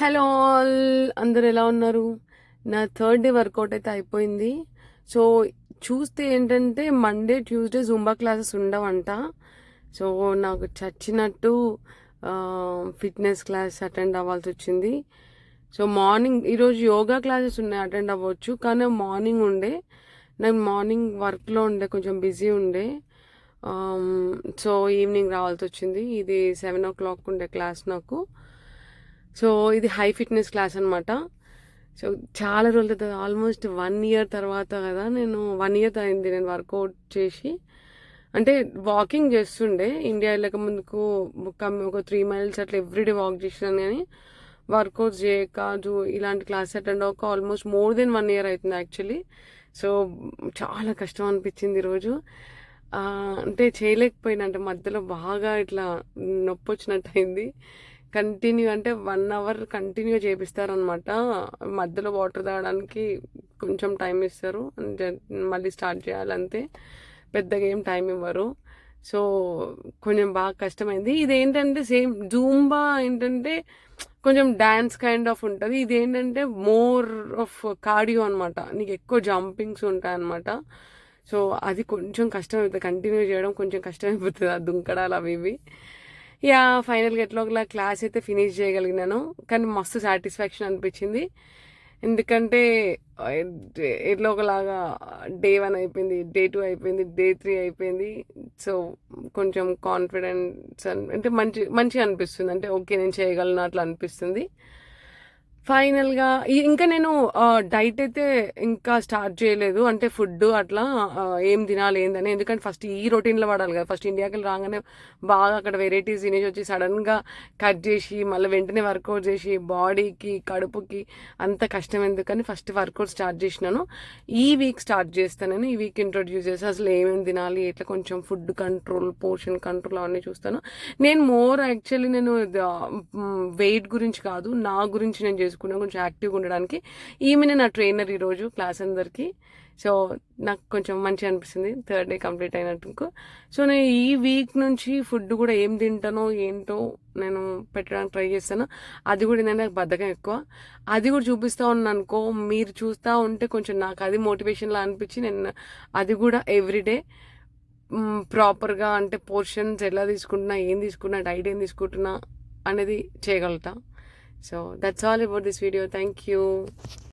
Hello all. అందరు ఎలా ఉన్నారు? నా థర్డ్ డే వర్కౌట్ అయితే అయిపోయింది. సో చూస్తే ఏంటంటే మండే ట్యూస్డే జుంబా క్లాసెస్ ఉండవంట. సో నాకు చచ్చినట్టు ఫిట్నెస్ క్లాస్ అటెండ్ అవ్వాల్సి వచ్చింది. సో మార్నింగ్ ఈరోజు యోగా క్లాసెస్ ఉన్నాయి అటెండ్ అవ్వచ్చు. కానీ మార్నింగ్ ఉండే నేను మార్నింగ్ వర్క్లో ఉండే కొంచెం బిజీ ఉండే. సో ఈవినింగ్ రావాల్సి వచ్చింది. ఇది సెవెన్ ఓ క్లాక్ ఉండే క్లాస్ నాకు. సో ఇది హై ఫిట్నెస్ క్లాస్ అనమాట సో చాలా రోజుల తర్వాత ఆల్మోస్ట్ వన్ ఇయర్ తర్వాత కదా నేను వన్ ఇయర్ అయింది నేను వర్కౌట్ చేసి. అంటే వాకింగ్ చేస్తుండే. ఇండియా వెళ్ళక ముందుకు ఒక ఒక త్రీ మైల్స్ అట్లా ఎవ్రీడే వాక్ చేసినాను కానీ వర్కౌట్స్ చేయక జూ ఇలాంటి క్లాస్ అటెండ్ అవ్వక almost more than one year అవుతుంది యాక్చువల్లీ. సో చాలా కష్టం అనిపించింది ఈరోజు అంటే చేయలేకపోయినా అంటే మధ్యలో బాగా ఇట్లా నొప్పి వచ్చినట్టు అయింది కంటిన్యూ అంటే వన్ అవర్ కంటిన్యూ చేపిస్తారనమాట. మధ్యలో వాటర్ తాగడానికి కొంచెం టైం ఇస్తారు. మళ్ళీ స్టార్ట్ చేయాలంతే పెద్దగా ఏం టైం ఇవ్వరు. సో కొంచెం బాగా కష్టమైంది. ఇది ఏంటంటే సేమ్ జూంబా ఏంటంటే కొంచెం డ్యాన్స్ కైండ్ ఆఫ్ ఉంటుంది. ఇది ఏంటంటే మోర్ ఆఫ్ కార్డియో అనమాట. నీకు ఎక్కువ జంపింగ్స్ ఉంటాయి అనమాట సో అది కొంచెం కష్టం అవుతుంది కంటిన్యూ చేయడం కొంచెం కష్టం అయిపోతుంది ఆ దుంకడాలు అవి ఇవి. యా ఫైనల్గా ఎట్లా ఒకలా క్లాస్ అయితే ఫినిష్ చేయగలిగినాను. కానీ మస్తు సాటిస్ఫాక్షన్ అనిపించింది. ఎందుకంటే ఎట్లా ఒకలాగా డే వన్ అయిపోయింది డే టూ అయిపోయింది డే త్రీ అయిపోయింది. సో కొంచెం కాన్ఫిడెన్స్ అంటే మంచి మంచిగా అనిపిస్తుంది. అంటే ఓకే నేను చేయగలను అట్లా అనిపిస్తుంది. ఫైనల్గా ఇంకా నేను డైట్ అయితే ఇంకా స్టార్ట్ చేయలేదు. అంటే ఫుడ్ అట్లా ఏం తినాలి ఏందని. ఎందుకంటే ఫస్ట్ ఈ రొటీన్లో పడాలి కదా. ఫస్ట్ ఇండియాకి రాగానే బాగా అక్కడ వెరైటీస్ తినేసి వచ్చి సడన్గా కట్ చేసి మళ్ళీ వెంటనే వర్కౌట్ చేసి బాడీకి కడుపుకి అంత కష్టం ఎందుకని ఫస్ట్ వర్కౌట్ స్టార్ట్ చేసినాను. ఈ వీక్ స్టార్ట్ చేస్తానని ఈ వీక్ ఇంట్రొడ్యూస్ చేసి అసలు ఏమేమి తినాలి ఎట్లా కొంచెం ఫుడ్ కంట్రోల్ పోర్షన్ కంట్రోల్ అవన్నీ చూస్తాను. నేను మోర్ యాక్చువల్లీ నేను వెయిట్ గురించి కాదు నా గురించి నేను చేసుకున్నాను కొంచెం యాక్టివ్గా ఉండడానికి ఈమెనే నా ట్రైనర్ ఈరోజు క్లాస్ అందరికీ. సో నాకు కొంచెం మంచిగా అనిపిస్తుంది. థర్డ్ డే కంప్లీట్ అయినట్టుకు. సో నేను ఈ వీక్ నుంచి ఫుడ్ కూడా ఏం తింటానో ఏంటో నేను పెట్టడానికి ట్రై చేస్తాను. అది కూడా ఏంటంటే నాకు బద్ధకం ఎక్కువ. అది కూడా చూపిస్తూ ఉన్నాను అనుకో మీరు చూస్తూ ఉంటే కొంచెం నాకు అది మోటివేషన్లా అనిపించి నేను అది కూడా ఎవ్రీడే ప్రాపర్గా అంటే పోర్షన్స్ ఎలా తీసుకుంటున్నా ఏం తీసుకున్నా డైట్ ఏం తీసుకుంటున్నా అనేది చేయగలుగుతా. So that's all about this video. Thank you.